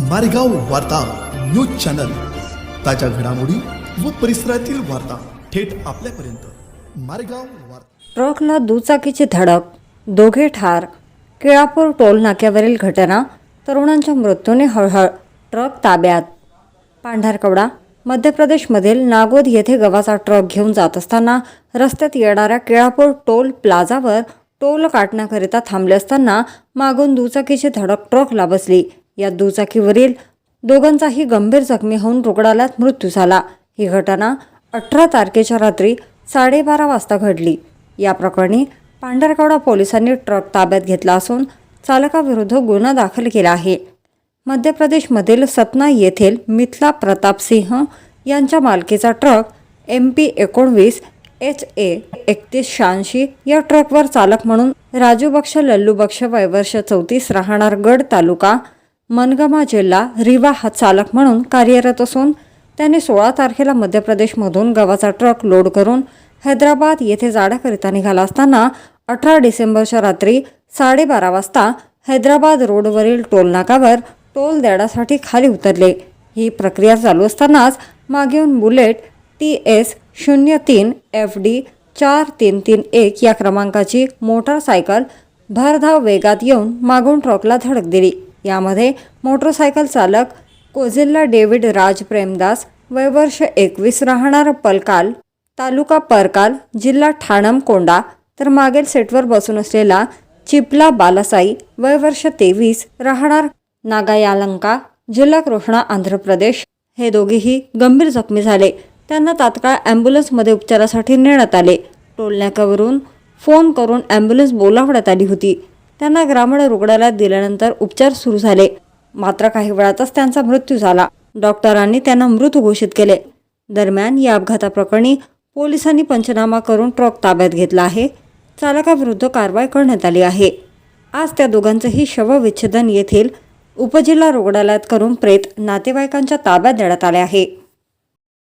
मारेगाव वार्ता news channel. ताज्या घडामोडी व परिसरातील वार्ता थेट आपल्यापर्यंत. मारेगाव वार्ता. ट्रकला दुचाकीची धडक दोघे ठार. केळापूर टोल नाक्यावरील घटना तरुणांच्या मृत्यूने हळहळ ट्रक ताब्यात. पांढरकवडा मध्य प्रदेशमधील नागोद येथे गव्हाचा ट्रक घेऊन जात असताना रस्त्यात येणाऱ्या केळापूर टोल प्लाझावर टोल काटण्याकरिता थांबले असताना मागून दुचाकीची धडक ट्रकला बसली. या दुचाकीवरील दोघांचाही गंभीर जखमी होऊन रुग्णालयात मृत्यू झाला. ही घटना अठरा तारखेच्या रात्री साडेबारा वाजता घडली. या प्रकरणी पांढरकवडा पोलिसांनी ट्रक ताब्यात घेतला असून चालकाविरुद्ध गुन्हा दाखल केला आहे. मध्य प्रदेशमधील सतना येथील मिथला प्रताप सिंह यांच्या मालकीचा ट्रक एम पी एकोणवीस एच ए एकतीस शहाऐंशी या ट्रकवर चालक म्हणून राजू बक्ष लल्लू बक्ष वयवर्ष चौतीस राहणार गड तालुका मनगमा जिल्हा रिवा हा चालक म्हणून कार्यरत असून त्याने सोळा तारखेला मध्य प्रदेशमधून गव्हाचा ट्रक लोड करून हैदराबाद येथे जाण्याकरिता निघाला असताना अठरा डिसेंबरच्या रात्री साडेबारा वाजता हैदराबाद रोडवरील टोलनाकावर टोल देण्यासाठी खाली उतरले. ही प्रक्रिया चालू असतानाच मागेहून बुलेट टी एस शून्य तीन एफ डी चार तीन तीन एक या क्रमांकाची मोटारसायकल भरधाव वेगात येऊन मागून ट्रकला धडक दिली. यामध्ये मोटरसायकल चालक कोझिल्ला डेव्हिड राज प्रेमदास वयवर्ष एकवीस राहणार पलकाल तालुका परकाल जिल्हा ठाणम कोंडा तर मागील सेटवर बसून असलेला चिपला बालासाई वयवर्ष तेवीस राहणार नागायालंका जिल्हा कृष्णा आंध्र प्रदेश. हे दोघेही गंभीर जखमी झाले. त्यांना तात्काळ ॲम्ब्युलन्समध्ये उपचारासाठी नेण्यात आले. टोलनाक्यावरून फोन करून ॲम्ब्युलन्स बोलावण्यात आली होती. त्यांना ग्रामीण रुग्णालयात दिल्यानंतर उपचार सुरू झाले. मात्र काही वेळातच त्यांचा मृत्यू झाला. डॉक्टरांनी त्यांना मृत घोषित केले. दरम्यान या अपघाताप्रकरणी पोलिसांनी पंचनामा करून ट्रक ताब्यात घेतला आहे. चालकाविरुद्ध कारवाई करण्यात आली आहे. आज त्या दोघांचंही शवविच्छेदन येथील उपजिल्हा रुग्णालयात करून प्रेत नातेवाईकांच्या ताब्यात देण्यात आले आहे.